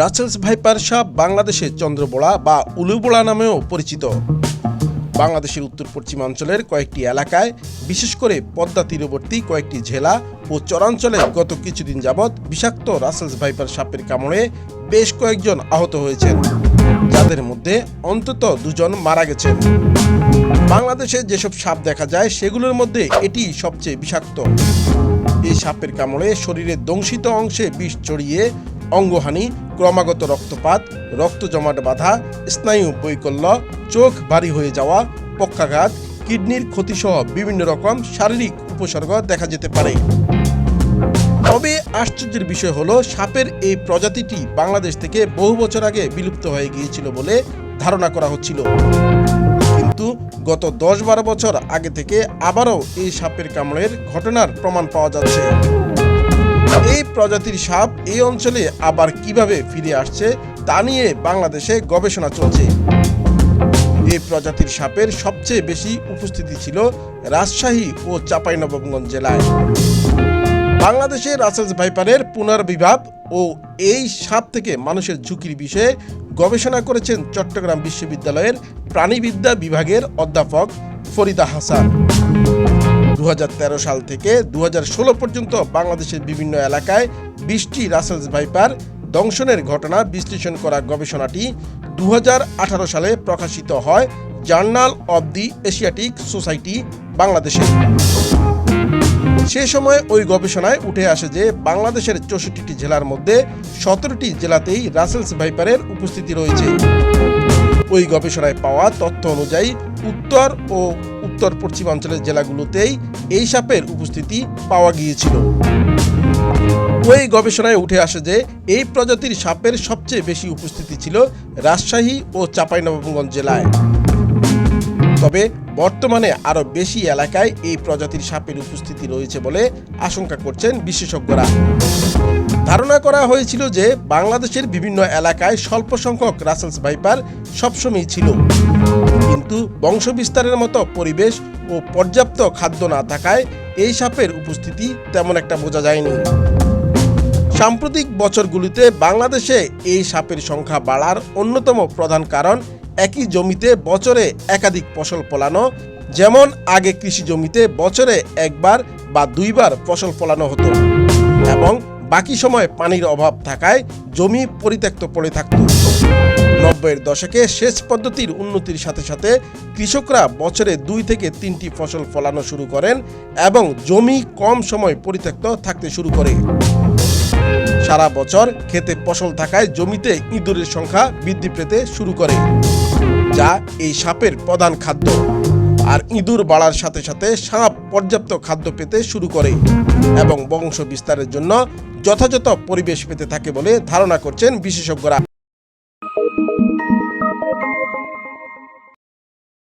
রাচেলস viper সাপ বাংলাদেশের চন্দ্রবোড়া বা উলুবোড়া নামেও পরিচিত। বাংলাদেশের উত্তর পশ্চিমাঞ্চলের কয়েকটি এলাকায়, বিশেষ করে পদ্মা তীরবর্তী কয়েকটি জেলা ও চরাঞ্চলে গত কিছুদিন যাবৎ বিষাক্ত রাসেলস ভাইপার সাপের কামড়ে বেশ কয়েকজন আহত হয়েছেন, যাদের মধ্যে অন্তত দুজন মারা গেছেন। বাংলাদেশে যেসব সাপ দেখা যায়, সেগুলোর মধ্যে এটি সবচেয়ে বিষাক্ত। এই সাপের কামড়ে শরীরের দংশিত অংশে বিষ ছড়িয়ে অঙ্গহানি, ক্রমাগত রক্তপাত, রক্ত জমাট বাঁধা, স্নায়ু বৈকল্য, চোখ ভারী হয়ে যাওয়া, পক্ষাঘাত, কিডনির ক্ষতিসহ বিভিন্ন রকম শারীরিক উপসর্গ দেখা যেতে পারে। তবে আশ্চর্যের বিষয় হলো, সাপের এই প্রজাতিটি বাংলাদেশ থেকে বহু বছর আগে বিলুপ্ত হয়ে গিয়েছিল বলে ধারণা করা হচ্ছিল। কিন্তু গত দশ বারো বছর আগে থেকে আবারও এই সাপের কামড়ের ঘটনার প্রমাণ পাওয়া যাচ্ছে। এই প্রজাতির সাপ এই অঞ্চলে আবার কীভাবে ফিরে আসছে তা নিয়ে বাংলাদেশে গবেষণা চলছে। এই প্রজাতির সাপের সবচেয়ে বেশি উপস্থিতি ছিল রাজশাহী ও চাঁপাইনবাবগঞ্জ জেলায়। বাংলাদেশে রাসেলস ভাইপারের পুনর্বিভাব ও এই সাপ থেকে মানুষের ঝুঁকির বিষয়ে গবেষণা করেছেন চট্টগ্রাম বিশ্ববিদ্যালয়ের প্রাণীবিদ্যা বিভাগের অধ্যাপক ফরিদা হাসান। দু হাজার তেরো সাল থেকে দু হাজার ষোলো পর্যন্ত বাংলাদেশের বিভিন্ন এলাকায় বৃষ্টি রাসেলস ভাইপার দংশনের ঘটনা বিশ্লেষণ করা গবেষণাটি দু হাজার আঠারো সালে প্রকাশিত হয় journal of the Asiatic Society বাংলাদেশে। সে সময় ওই গবেষণায় উঠে আসে যে বাংলাদেশের চৌষট্টিটি জেলার মধ্যে সতেরোটি জেলাতেই রাসেলস ভাইপারের উপস্থিতি রয়েছে। ওই গবেষণায় পাওয়া তথ্য অনুযায়ী উত্তর ও উত্তর পশ্চিমাঞ্চলের জেলাগুলোতেই এই সাপের উপস্থিতি পাওয়া গিয়েছিল। ওই গবেষণায় উঠে আসে যে এই প্রজাতির সাপের সবচেয়ে বেশি উপস্থিতি ছিল রাজশাহী ও চাঁপাইনবাবগঞ্জ জেলায়। তবে বর্তমানে আরও বেশি এলাকায় এই প্রজাতির সাপের উপস্থিতি রয়েছে বলে আশঙ্কা করছেন বিশেষজ্ঞরা। ধারণা করা হয়েছিল যে বাংলাদেশের বিভিন্ন এলাকায় স্বল্প সংখ্যক রাসেলস ভাইপার সবসময়ই ছিল। কিন্তু বংশবিস্তারের মতো পরিবেশ ও পর্যাপ্ত খাদ্য না থাকায় এই সাপের উপস্থিতি তেমন একটা বোঝা যায়নি। সাম্প্রতিক বছরগুলিতে বাংলাদেশে এই সাপের সংখ্যা বাড়ার অন্যতম প্রধান কারণ একই জমিতে বছরে একাধিক ফসল ফলানো, যেমন আগে কৃষি জমিতে বছরে একবার বা দুইবার ফসল ফলানো হতো এবং বাকি সময় পানির অভাব থাকায় জমি পরিত্যক্ত পড়ে থাকত। নব্বইয়ের দশকে সেচ পদ্ধতির উন্নতির সাথে সাথে কৃষকরা বছরে দুই থেকে তিনটি ফসল ফলানো শুরু করেন এবং জমি কম সময় পরিত্যক্ত থাকতে শুরু করে। সারা বছর খেতে ফসল থাকায় জমিতে ইঁদুরের সংখ্যা বৃদ্ধি পেতে শুরু করে, যা এই সাপের প্রধান খাদ্য। আর ইঁদুর বাড়ার সাথে সাথে সাপ পর্যাপ্ত খাদ্য পেতে শুরু করে এবং বংশ বিস্তারের জন্য যথাযথ পরিবেশ পেতে থাকে বলে ধারণা করছেন বিশেষজ্ঞরা।